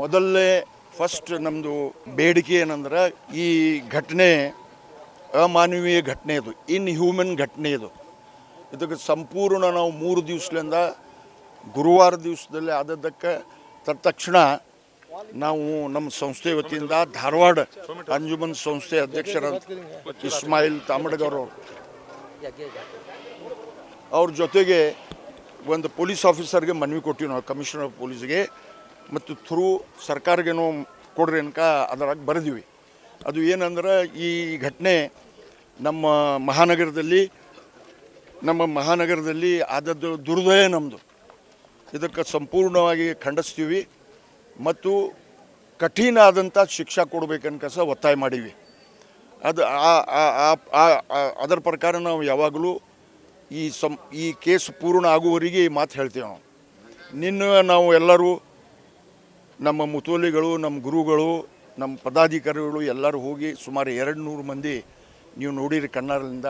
ಮೊದಲನೇ ಫಸ್ಟ್ ನಮ್ಮದು ಬೇಡಿಕೆ ಏನಂದ್ರೆ ಈ ಘಟನೆ, ಅಮಾನವೀಯ ಘಟನೆ ಇದು ಇನ್ ಹ್ಯೂಮನ್ ಘಟನೆ ಇದು ಇದಕ್ಕೆ ಸಂಪೂರ್ಣ ನಾವು ಮೂರು ದಿವಸದಿಂದ ಗುರುವಾರ ದಿವಸದಲ್ಲಿ ಆದದ್ದಕ್ಕೆ ತಕ್ಷಣ ನಾವು ನಮ್ಮ ಸಂಸ್ಥೆ ವತಿಯಿಂದ ಧಾರವಾಡ ಅಂಜುಮನ್ ಸಂಸ್ಥೆ ಅಧ್ಯಕ್ಷರ ಇಸ್ಮಾಯಿಲ್ ತಾಮಡ್ಗರ್ ಅವರು. ಜೊತೆಗೆ ಒಂದು ಪೊಲೀಸ್ ಆಫೀಸರ್ಗೆ ಮನವಿ ಕೊಟ್ಟಿವಿ ನಾವು, ಕಮಿಷನರ್ ಪೊಲೀಸ್ಗೆ. ಮತ್ತು ಥ್ರೂ ಸರ್ಕಾರಗೇನೋ ಕೊಡ್ರಿ ಅನ್ಕ ಅದರಾಗ ಬರೆದಿವಿ. ಅದು ಏನಂದ್ರೆ ಈ ಘಟನೆ ನಮ್ಮ ಮಹಾನಗರದಲ್ಲಿ ನಮ್ಮ ಮಹಾನಗರದಲ್ಲಿ ಆದದ್ದು ದುರ್ದಯ ನಮ್ಮದು ಇದಕ್ಕೆ ಸಂಪೂರ್ಣವಾಗಿ ಖಂಡಿಸ್ತೀವಿ ಮತ್ತು ಕಠಿಣ ಆದಂಥ ಶಿಕ್ಷೆ ಕೊಡಬೇಕನ್ಕ ಸಹ ಒತ್ತಾಯ ಮಾಡೀವಿ. ಅದು ಅದರ ಪ್ರಕಾರ ನಾವು ಯಾವಾಗಲೂ ಈ ಸಂ, ಈ ಕೇಸ್ ಪೂರ್ಣ ಆಗುವವರೆಗೆ ಈ ಮಾತು ಹೇಳ್ತೇವೆ ನಾವು. ನಿನ್ನ ನಾವು ಎಲ್ಲರೂ ನಮ್ಮ ಮುತೋಲಿಗಳು, ನಮ್ಮ ಗುರುಗಳು, ನಮ್ಮ ಪದಾಧಿಕಾರಿಗಳು ಎಲ್ಲರೂ ಹೋಗಿ ಸುಮಾರು ಎರಡು ನೂರು ಮಂದಿ ನೀವು ನೋಡಿರಿ ಕಣ್ಣಾರದಿಂದ